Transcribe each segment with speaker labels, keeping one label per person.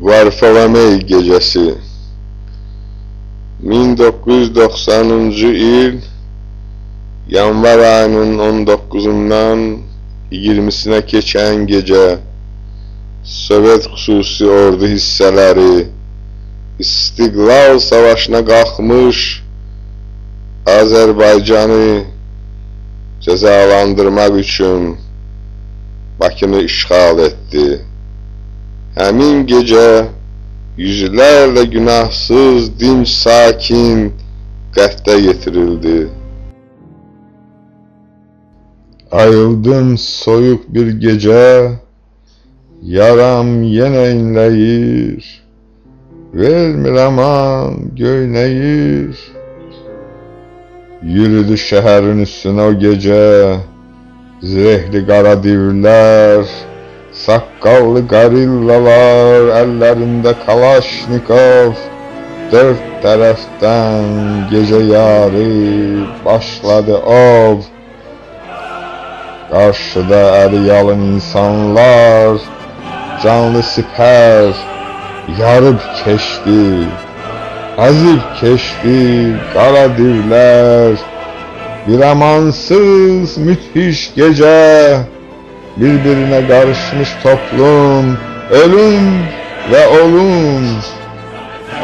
Speaker 1: Varfolomey gecəsi 1990-cı il yanvar ayının 19-undan 20-sinə keçən gecə Sovet xüsusi ordu hissələri İstiqlal Savaşına qalxmış Azərbaycanı cəzalandırmaq üçün Bakını işğal etdi. Həmin gecə yüzlərlə günahsız, dinc, sakin qətlə yetirildi. Ayıldım soyuq bir gecə, yaram yenə inləyir, vermir aman göynəyir. Yürüdü şəhərin üstünə o gecə, zirehli qara divlər, Saqqallı qarillalar, əllərində kalaşnikov, Dörd tərəfdən gecə yarı başladı ov. Qarşıda əli yalın insanlar, canlı sipər, yarıb keçdi, əzib keçdi qara divlər, bir amansız müthiş gecə, birbirine karışmış toplum, ölüm ve olum.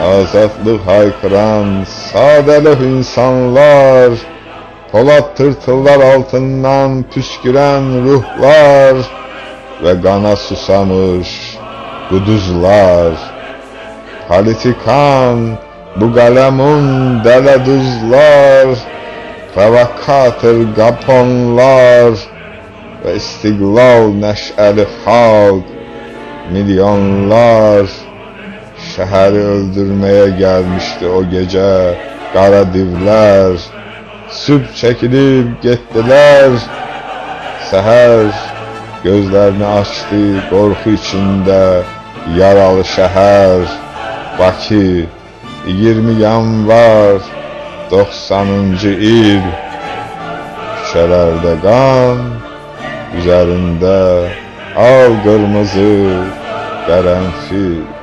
Speaker 1: Azatlık haykıran sadelik insanlar, Polat tırtıllar altından püsküren ruhlar ve kana susamış kuduzlar. Politikan, bu galemun deleduzlar, provokatör gaponlar, və istiqlal nəşəli xalq milyonlar şəhəri öldürməyə gəlmişdi o gecə qara divlər sübh çəkilib getdilər səhər gözlərini açdı qorxu içində yaralı şəhər Bakı 20 yanvar 90-cı il. Küçələrdə qan Üzerinde al kırmızı karanfil